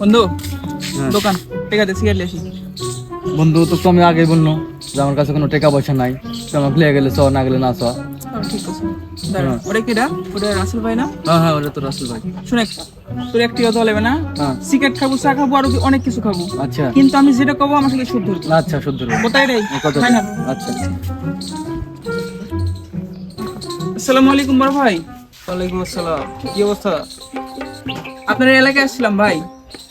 বন্ধু। দোকান ঠিক আছে সিগারেট লেসি বন্ধু তো তো আমি আগে বলল যে আমার কাছে কোনো টাকা পয়সা নাই। তো আমাকে লিয়ে গেলে চ না গেলে না চ। ঠিক আছে। ওটা কিরা ওটা রাসেল ভাই না? হ্যাঁ হ্যাঁ ওটা তো রাসেল ভাই। শুনে তোর একটি কথা বলবে না? হ্যাঁ। সিগারেট খাব চা খাব আরও অনেক কিছু খাব। আচ্ছা। কিন্তু আমি যেটা খাব আমার সাথে শুদ্ধ আচ্ছা শুদ্ধ। কোথায় রে? কথা আচ্ছা। আসসালামু আলাইকুম বড় ভাই। ওয়ালাইকুম আসসালাম। কি অবস্থা? আপনার এলাকায় আসছিলাম ভাই।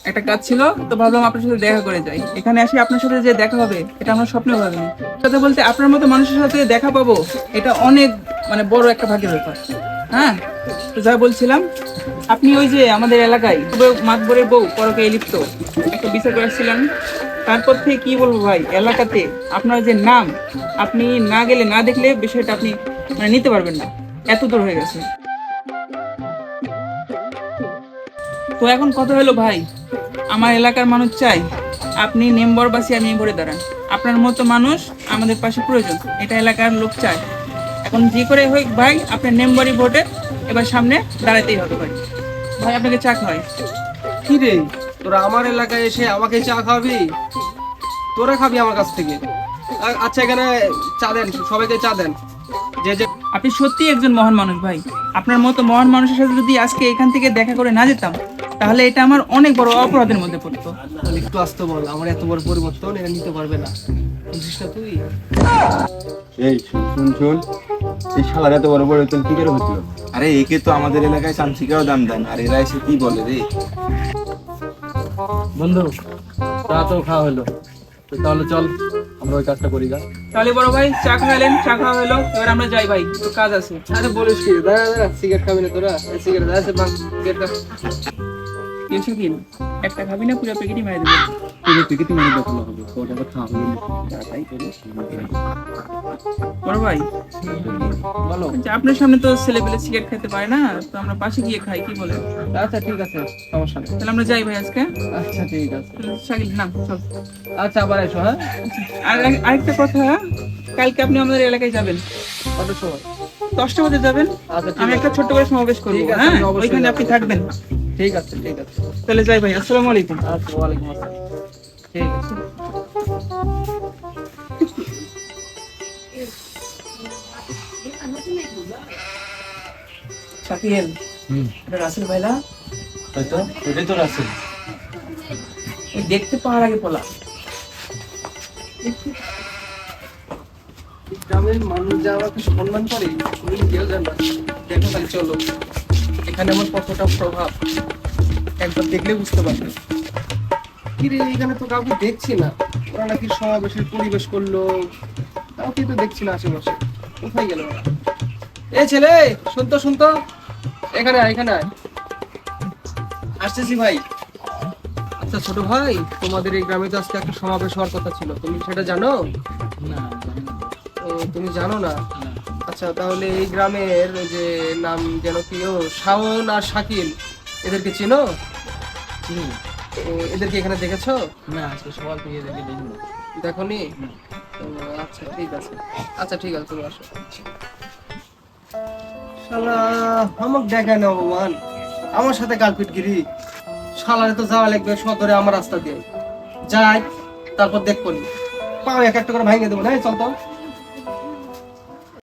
একটা কাজ ছিল, তো ভাবলাম আপনার সাথে দেখা করে যাই। এখানে আসি, আপনার সাথে যে দেখা হবে, এটা আমার স্বপ্নে ভাবিনি। কথা বলতে, আপনার মতো মানুষের সাথে দেখা পাবো, এটা অনেক মানে বড় একটা ভাগ্যের ব্যাপার। হ্যাঁ? তো যা বলছিলাম, আপনি ওই যে আমাদের এলাকায় মাতবরের বউ, পরকে লিপ্ত, একটা বিচার করে আসছিলেন। তারপর থেকে কি বলব ভাই, এলাকাতে আপনার যে নাম, আপনি না গেলে, না দেখলে বিষয়টা আপনি মানে নিতে পারবেন না। এত দূর হয়ে গেছে। তো এখন কথা হলো ভাই আমার এলাকার মানুষ চাই। আপনি নেম্বর বাসি আমি ভরে দাঁড়ান। আপনার মতো মানুষ আমাদের পাশে প্রয়োজন। এটা এলাকার লোক চায়। এখন যে করে হোক ভাই আপনার নেম্বরই ভোটে এবার সামনে দাঁড়াতেই হবে ভাই। ভাই আপনাকে চা খাওয়াই। কি রে? তোরা আমার এলাকায় এসে আমাকে চা খাওয়াবি? তোরা খাবি আমার কাছ থেকে। আচ্ছা এখানে চা দেন সবাইকে চা দেন। যে যে আপনি সত্যি একজন মহান মানুষ ভাই। আপনার মতো মহান মানুষের সাথে যদি আজকে এখান থেকে দেখা করে না যেতাম তাহলে এটা আমার অনেক বড় অপরাধের মধ্যে পড়তো। একটু আসতে বল আমার এত বড় পরিবর্তন এটা নিতে পারবে না। বুঝিস না তুই? এই শুন শুন এই শালার এত বড় বড় তুই কি করে হচ্ছিল আরে একে তো আমাদের এলাকায় চামচিকাও দাম দেন আর এরা এসে কি বলে রে? বন্ধু চা তো খাওয়া হলো তো তাহলে চল আমরা ওই কাজটা করি গা তাহলে বড় ভাই চা খাওয়ালেন চা খাওয়া হলো এবার আমরা যাই ভাই একটু কাজ আছে। আরে বলিস কি দাঁড়া দাঁড়া সিগারেট খাবি না তোরা? সিগারেট আছে বাং সিগারেট কেউ শাকিল একটা খাবি না পুরো প্যাকেটই মেরে দেবো। তুই টিকিট মানে দেখানো হবে তো ওটা খাওয়া হলো বড় ভাই বলো। আচ্ছা, আপনার সামনে তো ছেলে পেলে সিগারেট খেতে পারে না তো আমরা পাশে গিয়ে খাই কি বলেন? আচ্ছা ঠিক আছে সমস্যা নেই। তাহলে আমরা যাই ভাই আজকে। আচ্ছা ঠিক আছে। শাকিল না চল। আচ্ছা আবার এসো হ্যাঁ? আর আরেকটা কথা কালকে আপনি আমাদের এলাকায় যাবেন। কত সময়? দশটা বাজে যাবেন। আচ্ছা আমি একটা ছোট্ট করে সমাবেশ করব হ্যাঁ? ওইখানে আপনি থাকবেন। ঠিক আছে ঠিক আছে। তাহলে যাই ভাই আসসালামু আলাইকুম। আচ্ছা ওয়ালাইকুম আসসালাম। ঠিক আছে। শাকিল হুম। এটা রাসেল ভাইলা? হয়তো ওইটাই তো রাসেল। দেখতে পাওয়ার আগে পলা গ্রামের মানুষ যা আমাকে সম্মান করে তুমি কেউ জানো দেখো খালি চলো। এখানে আমার কতটা প্রভাব? একবার দেখলে বুঝতে পারবে। কিরে এখানে তো কাউকে দেখছি না। ওরা নাকি সমাবেশের পরিবেশ করল। কাউকে তো দেখছি না আশেপাশে। কোথায় গেল ওরা? এ ছেলে শুনতো শুনতো এখানে আয় এখানে আয়। আসতেছি ভাই। আচ্ছা ছোট ভাই তোমাদের এই গ্রামে তো আজকে একটা সমাবেশ হওয়ার কথা ছিল। তুমি সেটা জানো? না তুমি জানো না। আচ্ছা তাহলে এই গ্রামের যে নাম যেন কি ও শাওন আর শাকিল এদেরকে চেনো? এদেরকে এখানে দেখেছ? না আজকে সকাল থেকে দেখে দেখি না। দেখোনি আচ্ছা ঠিক আছে। আচ্ছা ঠিক আছে তুমি আসো। শালা আমাকে দেখায় না ভগবান। আমার সাথে কালপিট গিরি। শালারে তো যাওয়া লাগবে সদরে আমার রাস্তা দিয়ে। যাই তারপর দেখব নি পাও এক একটা করে ভাঙে দেবো না চল তো।